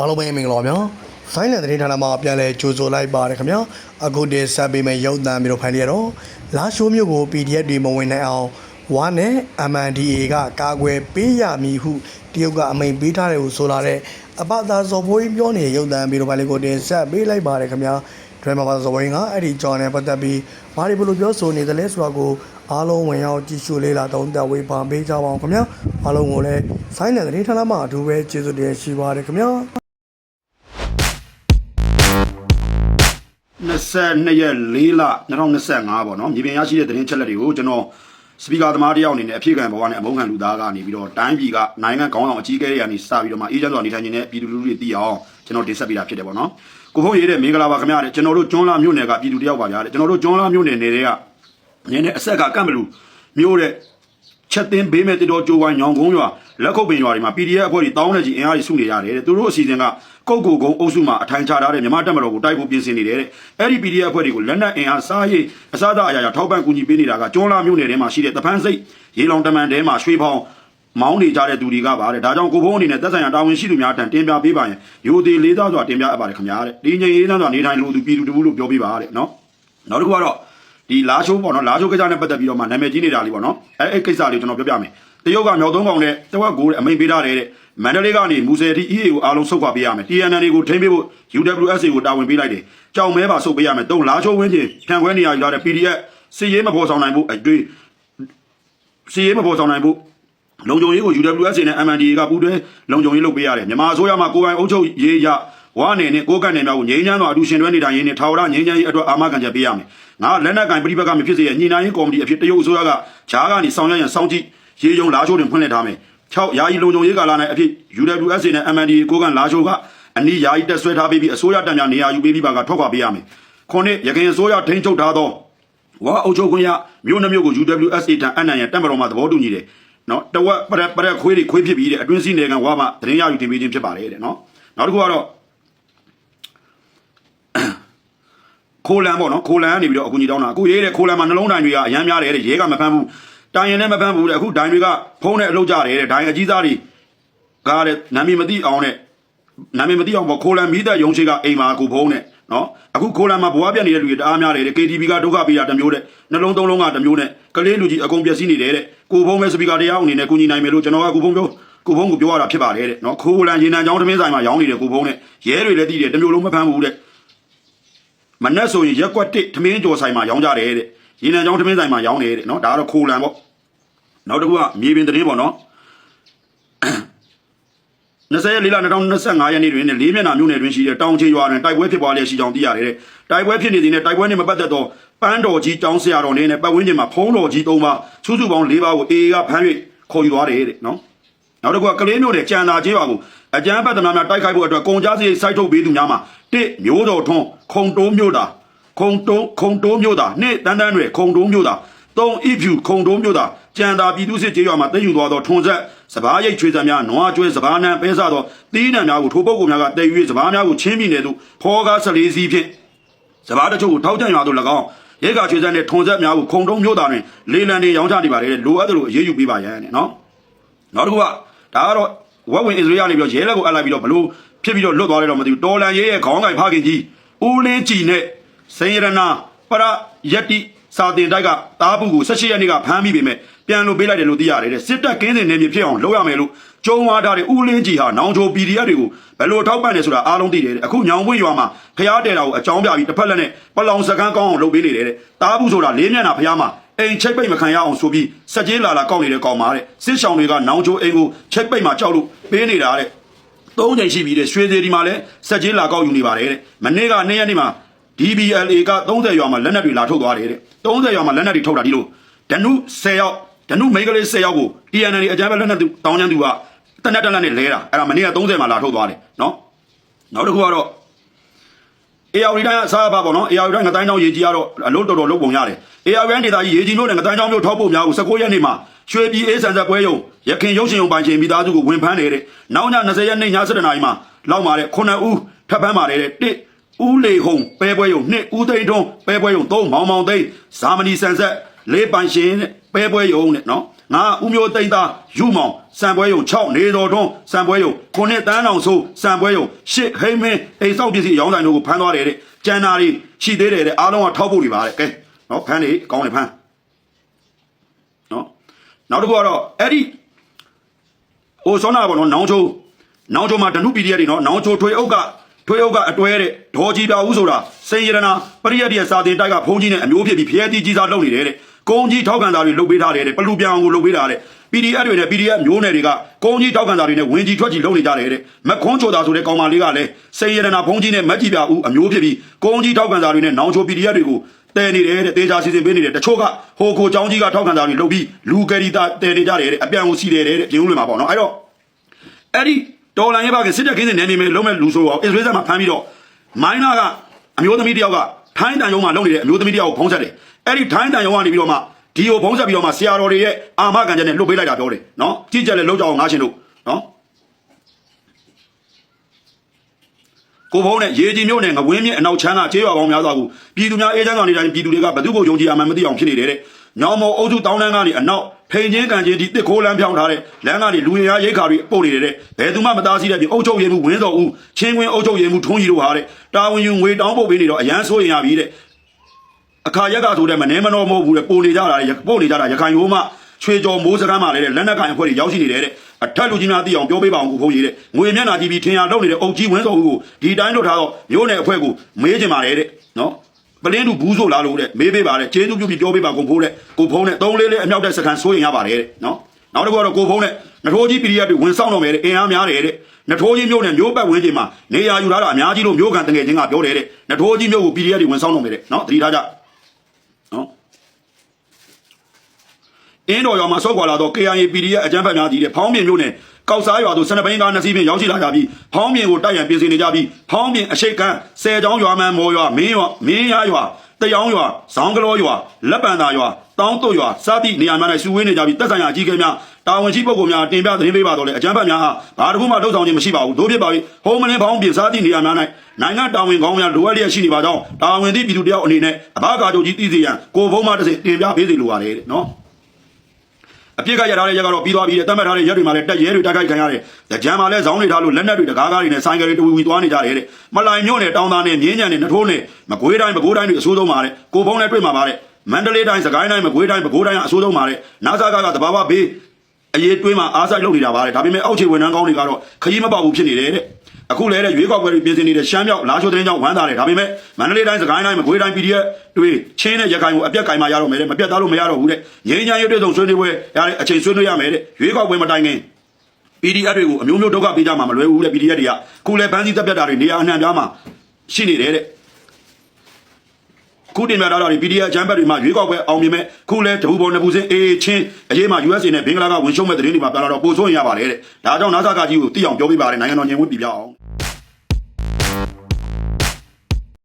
အားလုံးပဲမင်္ဂလာပါဗျာဆိုင်းလန်သတင်းဌာနမှာပြန်လည်ကြိုဆိုလိုက်ပါတယ်ခင်ဗျာအခုတည်းဆက်ပေးမယ့်ရုပ်သံမျိုးတို့ဖိုင်ရတော့လာရှိုးမျိုးကို PDF တွေမဝင်နိုင်အောင်ဝါနဲ့ MNDA ကကာကွယ်ပေးရမည်ဟုတရုတ်ကအမိန်ပေးထားတယ်ဟုဆိုလာတဲ့အပသာဇော်ဘိုးကြီးပြောနေတဲ့ရုပ်သံမျိုးတို့ဖိုင်လေးကိုတင်ဆက်ပေးလိုက်ပါတယ်ခင်ဗျာဒရမပါဇော်ဘိုးကြီးကအဲ့ဒီကြောင်းနဲ့ပတ်သက်ပြီးဘာတွေဘလို့ပြောဆိုနေတယ်လဲဆိုတာကိုအားလုံးဝင်ရောက်ကြည့်ရှုလေ့လာသုံးသပ်ဝေဖန်ပေးကြပါအောင်ခင်ဗျာအားလုံးကိုလည်းဆိုင်းလန်သတင်းဌာနမှာအထူးပဲကျေးဇူးတင်ရှိပါတယ်ခင်ဗျာ 22ရက်4လ2025ပေါ့နော်မြေပြင်ရရှိတဲ့သတင်းချက်လက်တွေကိုကျွန်တော်စပီကာသမားတယောက်အနေနဲ့အဖြစ်ခံဘဝနဲ့အမုန်းခံလူသားကနေပြီးတော့တိုင်းပြည်ကနိုင်ငံခေါင်းဆောင်အကြီးအကဲတွေကနေစပြီးတော့မှအေဂျင့်စွာနေထိုင်နေတဲ့ပြည်သူလူထုတွေသိအောင်ကျွန်တော်တင်ဆက်ပေးတာဖြစ်တယ်ပေါ့နော်ကိုဖုန်းရေးတဲ့မင်္ဂလာပါခင်ဗျာတဲ့ကျွန်တော်တို့ကျွန်းလာမြို့နယ်ကပြည်သူတယောက်ပါဗျာတဲ့ကျွန်တော်တို့ကျွန်းလာမြို့နယ်နယ်တွေကနည်းနည်းအဆက်ကကန့်ဘလူမြို့တဲ့ ချက်သိင်းဘေးမဲ့တတော်ကြိုးဝိုင်းညောင်ကုန်းရွာလက်ခုပ်ပင်ရွာတွေမှာ PDF အဖွဲ့တွေတောင်းနေကြီးအင်အားကြီးစုနေရတယ်တဲ့သူတို့အစီအစဉ်ကကုတ်ကိုကုန်းအုပ်စုမှာအထိုင်ချထားတဲ့မြန်မာတပ်မတော်ကိုတိုက်ဖို့ပြင်ဆင်နေတယ်တဲ့အဲ့ဒီ PDF အဖွဲ့တွေကိုလက်နက်အင်အားစားရိတ်အစားအသောက်အရာရာထောက်ပံ့ကူညီပေးနေတာကကျွန်းလာမြို့နယ်ထဲမှာရှိတဲ့တပန်းစိတ်ရေလောင်တမန်တဲမှာရွှေဖောင်မောင်းနေကြတဲ့သူတွေကပါတဲ့ဒါကြောင့်ကိုဖုန်းအနေနဲ့သက်ဆိုင်ရာတာဝန်ရှိသူများထံတင်ပြပေးပါရင်ရိုသေလေးသားစွာတင်ပြအပ်ပါတယ်ခင်ဗျာတဲ့ဒီငြိမ်ရေးသားစွာနေထိုင်လို့သူပြည်သူတဘူးလို့ပြောပြပါတဲ့နော်နောက်တစ်ခုကတော့ ဒီလာချိုးပေါ့နော်လာချိုးကိစ္စနဲ့ပတ်သက်ပြီးတော့မှနာမည်ကြီးနေတာလေးပေါ့နော်အဲအဲ့ကိစ္စလေးကျွန်တော်ပြောပြမယ်တရုတ်ကမြောက်သုံးကောင်နဲ့တဝက်ကိုအမိန်ပေးထားတယ်တဲ့မန္တလေးကနေမူဆယ်အထိ EA ကိုအားလုံးဆုတ်ခွာပေးရမယ် TNN ကိုထိမ့်ပေးဖို့ UWSA ကိုတာဝန်ပေးလိုက်တယ်ကြောင်မဲပါဆုတ်ပေးရမယ်တုံးလာချိုးဝင်းချင်းဖြန့်ခွဲနေရယူလာတဲ့ PDF စီရေးမဖော်ဆောင်နိုင်ဖို့အတွေ့စီရေးမဖော်ဆောင်နိုင်ဖို့လုံခြုံရေးကို UWSA နဲ့ MNDA ကပူးတွဲလုံခြုံရေးလုပ်ပေးရတယ်မြန်မာအစိုးရမှကိုယ်ပိုင်အုပ်ချုပ်ရေးရ ဝါနယ်နဲ့ကိုယ်ကန့်နယ်များကိုငြိမ်းချမ်းသောအတူရှင်တွဲနေတိုင်းရင်းနဲ့ထာဝရငြိမ်းချမ်းရေးအတွက်အာမခံချက်ပေးရမယ်ငါလက်နက်ကင်ပြိပကမဖြစ်စေရညှိနှိုင်းရေးကော်မတီအဖြစ်တရုတ်အစိုးရကဂျားကနေဆောင်ရွက်ရန်စောင့်ကြည့်ရေယုံလာချိုးတွင်ဖွင့်လှစ်ထားမယ်6ယာယီလုံခြုံရေးကာလ၌အဖြစ် UWSA နဲ့ MNDA ကိုယ်ကန့်လာချိုးကအနီးယာယီတက်ဆွဲထားပြီးပြီးအစိုးရတပ်များနေရာယူပေးပြီးပါကထွက်ခွာပေးရမယ်ခုနှစ်ရခိုင်အစိုးရထိန်းချုပ်ထားသောဝါအုပ်ချုပ်ခွင့်ရမြို့နှမျိုးကို UWSA တန်အနံ့ရတက်မတော်မှာသဘောတူညီတယ်နော်တဝက်ပရက်ပရက်ခွေးတွေခွေးဖြစ်ပြီးတဲ့အတွင်းစီးနယ်ကဝါမှသတင်းရယူတင်ပေးခြင်းဖြစ်ပါတယ်တဲ့နော်နောက်တစ်ခုကတော့ ခိုးလန်ပေါ့နော်ခိုးလန်ကနေပြီးတော့အခုညီတောင်းတာအခုရေးတဲ့ခိုးလန်မှာနှလုံးတိုင်းတွေကအရမ်းများတယ်တဲ့ရဲကမဖမ်းဘူးတိုင်ရင်လည်းမဖမ်းဘူးတဲ့အခုဒိုင်တွေကဖုံးနဲ့အလုပ်ကြတယ်တဲ့ဒိုင်အကြီးစားတွေကားတဲ့နာမည်မသိအောင်တဲ့နာမည်မသိအောင်ပေါ့ခိုးလန်မိသက်ရုံရှိကအိမ်မှာကိုဖုံးနဲ့နော်အခုခိုးလန်မှာဘွားပြတ်နေတဲ့လူတွေတအားများတယ်တဲ့ KTV ကဒုက္ခပေးတာတစ်မျိုးတဲ့နှလုံးသုံးလုံးကတစ်မျိုးနဲ့ကလေးလူကြီးအကုန်ပျက်စီးနေတယ်တဲ့ကိုဖုံးမဲ့စပီကာတရားအနေနဲ့ကူညီနိုင်မယ်လို့ကျွန်တော်ကကိုဖုံးပြောကိုဖုံးကိုပြောရတာဖြစ်ပါတယ်တဲ့နော်ခိုးလန်ရေနံချောင်းသမင်းဆိုင်မှာရောင်းနေတဲ့ကိုဖုံးနဲ့ရဲတွေလည်းတည်တယ်တစ်မျိုးလုံးမဖမ်းဘူးတဲ့ မနဲ့ဆိုရင်ရက်ကွက်တစ်ထမင်းကြော်ဆိုင်မှာရောင်းကြတယ်တဲ့ရေနံချောင်းထမင်းဆိုင်မှာရောင်းတယ်တဲ့နော်ဒါကတော့ခိုးလန်ပေါ့နောက်တစ်ခုကမြေပြင်သတင်းပေါ့နော်20ရက်4လ2025ရက်နေ့တွင်လေးမျက်နှာမြို့နယ်တွင်ရှိတဲ့တောင်ချေရွာတွင်တိုက်ပွဲဖြစ်ပွားလျက်ရှိကြောင်းသိရတယ်တဲ့တိုက်ပွဲဖြစ်နေသည်နဲ့တိုက်ပွဲနှင့်မပတ်သက်သောပန်းတော်ကြီးတောင်းဆရာတော်နဲ့ပတ်ဝန်းကျင်မှာဖုံးတော်ကြီး၃ပါးစုစုပေါင်း၄ပါးကိုအေအေကဖမ်း၍ခေါ်ယူသွားတယ်တဲ့နော် နောက်တစ်ခုကကလေးမျိုးနဲ့ကြံသာကျေးရွာကိုအကြမ်းဖက်သမားများတိုက်ခိုက်ဖို့အတွက်ကုန်ကြားစရိတ်စိုက်ထုတ်ပေးသူများမှာတစ်မျိုးတော်ထွန်းခုံတိုးမျိုးတာခုံတိုးခုံတိုးမျိုးတာနှစ်တန်းတန်းတွေခုံတိုးမျိုးတာသုံးဣဖြူခုံတိုးမျိုးတာကြံသာပြည်သူစစ်ကျေးရွာမှာတည်ယူသွားသောထွန်ဆက်စပားရိတ်ချွေစံများနွားကျွဲစပားနံပဲစားသောတီးနှံများကိုထိုးပုတ်ကုန်များကတည်ယူ၍စပားများကိုချင်းပြည်နယ်သို့ဖောကား၁၄စီးဖြင့်စဘာတချို့ကိုထောက်ကြံရွာသို့၎င်းရဲကချွေစက်နဲ့ထုံဆက်များကိုခုံတုံးမျိုးသားတွင်လေလံတွေရောင်းချနေပါတယ်လိုအပ်တယ်လို့အရေးယူပေးပါရန်တဲ့နော်နောက်တစ်ခုက ဒါကတော့ဝက်ဝင်အစ္စရေးကနေပြီးတော့ရဲလက်ကိုအပ်လိုက်ပြီးတော့ဘလို့ဖြစ်ပြီးတော့လွတ်သွားတယ်တော့မသိဘူးတော်လန်ရဲရဲ့ခေါင်းကင်ဖခင်ကြီးဦးလင်းကြည်နဲ့စိန်ရနာပရယက်တိစာတင်တိုက်ကတားဘူးကို16ရက်နေ့ကဖမ်းမိပေမဲ့ပြန်လို့ပေးလိုက်တယ်လို့သိရတယ်တဲ့စစ်တပ်ကင်းစင်နေမြေဖြစ်အောင်လုပ်ရမယ်လို့ကျုံဝါထားတဲ့ဦးလင်းကြည်ဟာနောင်ချို PDF တွေကိုဘယ်လိုထောက်ပံ့တယ်ဆိုတာအားလုံးသိတယ်တဲ့အခုညောင်ပွင့်ရွာမှာဖျားတယ်တာကိုအကြောင်းပြပြီးတစ်ဖက်လက်နဲ့ပလောင်စကန်းကောင်းအောင်လုပ်ပေးနေတယ်တဲ့တားဘူးဆိုတာလေးမျက်နှာဖျားမှာ အိမ်ချိတ်ပိတ်မခံရအောင်ဆိုပြီးစက်ကြီးလာလာကောက်နေတဲ့ကောင်ပါတဲ့စစ်ဆောင်တွေကနောင်ချိုအိမ်ကိုချိတ်ပိတ်မှာကြောက်လို့ပေးနေတာတဲ့သုံးချိန်ရှိပြီတဲ့ရွှေသေးဒီမှာလည်းစက်ကြီးလာကောက်ယူနေပါတယ်တဲ့မနေ့ကနေ့ရက်နေ့မှာ DBLA က30ရွာမှာလက်နက်တွေလာထုတ်သွားတယ်တဲ့30ရွာမှာလက်နက်တွေထုတ်တာဒီလိုဒနု10ယောက်ဒနုမိန်းကလေး10ယောက်ကို TNL အကြမ်းဖက်လက်နက်တောင်းချမ်းသူကတနက်တက်လက်နဲ့လဲတာအဲ့ဒါမနေ့က30မှာလာထုတ်သွားတယ်နော်နောက်တစ်ခုကတော့ AR တိုင်းအစားအပါပေါ့နော် AR တိုင်းငတိုင်းတောင်ရေကြီးကတော့အလို့တော်တော်လုံးပုံရတယ် AR တိုင်းဒေသကြီးရေကြီးလို့နဲ့ငတိုင်းတောင်မျိုးထောက်ဖို့များကို19ရက်နေ့မှာရွှေပြည်အေးဆန်ဆက်ပွဲရုံရခင်ရုပ်ရှင်ရုံပိုင်ရှင်မိသားစုကိုဝင်ဖမ်းနေတဲ့နောက်ည20ရက်နေ့ည7:00နာရီမှာလောက်มาတဲ့9ဦးထပ်ဖမ်းပါတယ်တဲ့တစ်ဦးလေဟုံပဲပွဲရုံနှစ်ဦးသိန်းထွန်းပဲပွဲရုံသုံးမောင်မောင်သိန်းဇာမနီဆန်ဆက်လေးပိုင်ရှင်တဲ့ပဲပွဲရုံတဲ့နော် ငါဦးမျိုးသိန်းသားယူမောင်စံပွဲယုံ6နေတော်တွန်းစံပွဲယုံခုနှစ်တန်းအောင်ဆိုစံပွဲယုံရှစ်ဟိမင်းအိမ်ဆောက်ပစ္စည်းရောင်းဆိုင်တို့ကိုဖမ်းသွားတယ်တဲ့ကျန်နာတွေရှိသေးတယ်တဲ့အားလုံးကထောက်ဖို့တွေပါတဲ့ကဲနော်ဖမ်းနေကောင်းတယ်ဖမ်းနော်နောက်တစ်ခုကတော့အဲ့ဒီဟိုဆောနာပေါ့နော်နောင်ချိုနောင်ချိုမှာဒနုပီရီယက်တွေနော်နောင်ချိုထွေအုပ်ကထွေအုပ်ကအတွဲတဲ့ဒေါ်ကြီးပြဦးဆိုတာစိန်ရတနာပရိယတ်ရဲ့စာတင်တိုက်ကဖုံးကြီးနဲ့အမျိုးဖြစ်ပြီးဖျဲတီးကြီးစားလုပ်နေတယ်တဲ့ ကုန်းကြီးထောက်ခံတာတွေလုပ်ပေးထားတယ်တဲ့ပလူပြောင်ကိုလုပ်ပေးတာတဲ့ PDF တွေနဲ့ PDF မျိုးနယ်တွေကကုန်းကြီးထောက်ခံတာတွေနဲ့ဝင်ကြီးထွက်ကြီးလုပ်နေကြတယ်တဲ့မခွန်းချိုတာဆိုတဲ့ကောင်မလေးကလည်းစိန်ရတနာဖုံးကြီးနဲ့မက်ကြီးပြဦးအမျိုးဖြစ်ပြီးကုန်းကြီးထောက်ခံတာတွေနဲ့နောင်ချို PDF တွေကိုတဲနေတယ်တဲ့တေချာစီစဉ်ပေးနေတယ်တချို့ကဟိုကိုចောင်းကြီးကထောက်ခံတာတွေလုပ်ပြီးလူကယ်ရီတာတဲနေကြတယ်တဲ့အပြန်ကိုစီတယ်တဲ့ပြင်ဦးလွင်မှာပေါ့နော်အဲ့တော့အဲ့ဒီတော်လန်ရဲ့ဘာကစစ်တပ်ခင်းစင်နေနေမယ်လုံးမဲ့လူဆိုတော့အစ္စရေးကမှဖမ်းပြီးတော့မိုင်းနာကအမျိုးသမီးတယောက်ကထိုင်းတန်ယုံမှာလုပ်နေတဲ့အမျိုးသမီးတယောက်ကိုဖုံးဆက်တယ် အဲ့ဒီထိုင်းတန်ယုံကနေပြီးတော့မှဒီကိုဖုံးဆက်ပြီးတော့မှဆရာတော်တွေရဲ့အာမခံချက်နဲ့လွတ်ပေးလိုက်တာပြောတယ်နော်ကြည့်ကြလဲလောက်ကြအောင်ငါရှင်တို့နော်ကိုဖုံးနဲ့ရေကြီးမြို့နယ်ငဝင်းမြင့်အနောက်ချမ်းကကျေးရွာပေါင်းများစွာကိုပြည်သူများအေးချမ်းစွာနေတိုင်းပြည်သူတွေကဘသူ့ကိုယုံကြည်ရမှန်းမသိအောင်ဖြစ်နေတယ်တဲ့ညောင်မော်အုပ်စုတောင်းတန်းကနေအနောက်ဖိန်ချင်းကန်ချင်းဒီတစ်ခိုးလမ်းဖြောင်းထားတဲ့လမ်းကနေလူရရရိတ်ခါတွေပို့နေတယ်တဲ့ဘယ်သူမှမသားစီးတဲ့ပြင်အုပ်ချုပ်ရေးမှုဝင်းတော်ဦးချင်းကွင်းအုပ်ချုပ်ရေးမှုထုံးကြီးတို့ဟာတဲ့တာဝန်ယူငွေတောင်းပို့ပေးနေတော့အရန်ဆိုးရင်ရပြီတဲ့ အခါရက်ကဆိုတဲ့မနှဲမနှောမဟုတ်ဘူးတဲ့ပို့နေကြတာလေပို့နေကြတာရခိုင်ရိုးမှချွေကျော်မိုးစကမ်းမှာလည်းတဲ့လက်နက်ကိုင်အဖွဲ့တွေရောက်ရှိနေတယ်တဲ့အထက်လူကြီးများသိအောင်ပြောပေးပါအောင်ကိုဖုန်းကြီးတဲ့ငွေမျက်နှာကြည့်ပြီးထင်ရလုပ်နေတဲ့အုပ်ကြီးဝင်းတော်ဦးကိုဒီတိုင်းလွတ်ထားတော့မျိုးနယ်အဖွဲ့ကိုမေးချင်ပါတယ်တဲ့နော်ပလင်းသူဘူးဆိုလားလို့တဲ့မေးပေးပါတဲ့ကျေးဇူးပြုပြီးပြောပေးပါကိုဖိုးတဲ့ကိုဖုံးတဲ့သုံးလေးလေးအမြောက်တဲ့စကန်ဆိုရင်ရပါတယ်တဲ့နော်နောက်တစ်ခုကတော့ကိုဖုံးတဲ့နထိုးကြီးပီရီယက်တွေဝင်ဆောင်တော့မယ်တဲ့အင်အားများတယ်တဲ့နထိုးကြီးမြို့နဲ့မြို့ပတ်ဝန်းကျင်မှာနေရာယူထားတာအများကြီးလို့မြို့ကန်တငယ်ချင်းကပြောတယ်တဲ့နထိုးကြီးမြို့ကိုပီရီယက်တွေဝင်ဆောင်တော့မယ်တဲ့နော်သတိထားကြ အင်းတော်ရွာမှာဆော့ကွာလာတော့ KIA PDF အကြမ်းဖက်များတည်တဲ့ဖောင်းပြင်မြို့နယ်ကောက်စားရွာသို့စနဘိန်းကားနှစ်စီးဖြင့်ရောက်ရှိလာကြပြီးဖောင်းပြင်ကိုတိုက်ရန်ပြင်ဆင်နေကြပြီးဖောင်းပြင်အရှိတ်ကန်းဆယ်ချောင်းရွာမှန်မော်ရွာမင်းရွာမင်းရရွာတယောင်းရွာဇောင်းကလောရွာလက်ပံသာရွာတောင်းတုတ်ရွာစသည့်နေရာများ၌စုဝေးနေကြပြီးတက်ဆိုင်ရာအကြီးအကဲများတာဝန်ရှိပုဂ္ဂိုလ်များတင်ပြသတင်းပေးပါတော့လေအကြမ်းဖက်များဟာဘာတစ်ခုမှလှုပ်ဆောင်ခြင်းမရှိပါဘူးတို့ဖြစ်ပါပြီဟိုးမလင်းဖောင်းပြင်စသည့်နေရာများ၌နိုင်ငံတာဝန်ကောင်းများလိုအပ်လျက်ရှိနေပါကြောင်းတာဝန်သည့်ပြည်သူတယောက်အနေနဲ့အဘကားချုပ်ကြီးတည်စေရန်ကိုဖုံးမတစ်စိတင်ပြပေးစီလိုပါတယ်တဲ့နော် အပြစ်ကရထားတဲ့ရက်ကတော့ပြီးသွားပြီတဲ့တတ်မှတ်ထားတဲ့ရက်တွေမှာလည်းတက်ရဲတွေတက်ခိုက်ခံရတယ်။ကြံမှာလည်းဇောင်းတွေထားလို့လက်နက်တွေတကားကားတွေနဲ့ဆိုင်ကယ်တွေတူဝီသွားနေကြတယ်တဲ့။မလိုင်မြို့နယ်တောင်သားနဲ့မြင်းညံနဲ့နထိုးနဲ့မကွေးတိုင်းမကွေးတိုင်းတွေအဆိုးဆုံးပါတဲ့။ကိုဖုံးနဲ့တွေ့မှာပါတဲ့။မန္တလေးတိုင်းစကိုင်းတိုင်းမကွေးတိုင်းမကွေးတိုင်းကအဆိုးဆုံးပါတဲ့။နာဆာကကတဘာဝဘေးအရေးတွေးမှာအားဆိုင်လုပ်နေတာပါတဲ့။ဒါပေမဲ့အောက်ခြေဝန်ထမ်းကောင်းတွေကတော့ခရီးမပေါဘူးဖြစ်နေတယ်တဲ့။ အခုလည်းတဲ့ရွေးကောက်ပွဲတွေပြင်ဆင်နေတဲ့ရှမ်းမြောက်လာချိုသတင်းကြောင့်ဝမ်းသာတယ်ဒါပေမဲ့မန္တလေးတိုင်းစကိုင်းတိုင်းမကွေးတိုင်း PDF တွေချင်းတဲ့ရခိုင်ကိုအပြက်ကင်มาရတော့မယ်တဲ့မပြတ်သားလို့မရတော့ဘူးတဲ့ငြိမ်းချမ်းရေးတွေ့ဆုံဆွေးနွေးပွဲရတဲ့အချိန်ဆွေးနွေးရမယ်တဲ့ရွေးကောက်ပွဲမတိုင်ခင် PDF တွေကိုအမျိုးမျိုးဒုက္ခပေးကြမှာမလွယ်ဘူးတဲ့ PDF တွေကခုလည်းဖမ်းဆီးတပ်ပြတ်တာတွေနေရာအနှံ့ပြားမှာရှိနေတယ်တဲ့ခုတင်ပြထားတာတွေ PDF အချမ်းဘက်တွေမှာရွေးကောက်ပွဲအောင်မြင်မဲ့ခုလဲတပူပေါ်နှစ်ပူစင်းအေးချင်းအရေးမှာ USA နဲ့ဘင်္ဂလားကဝင်ရှုံးမဲ့သတင်းတွေမှာပြလာတော့ပို့ဆိုးရင်ရပါတယ်တဲ့ဒါကြောင့် NASA ကကြီးကိုတိအောင်ပြောပြပါတယ်နိုင်ငံတော်ညင်ဝတ်ပြပြအောင်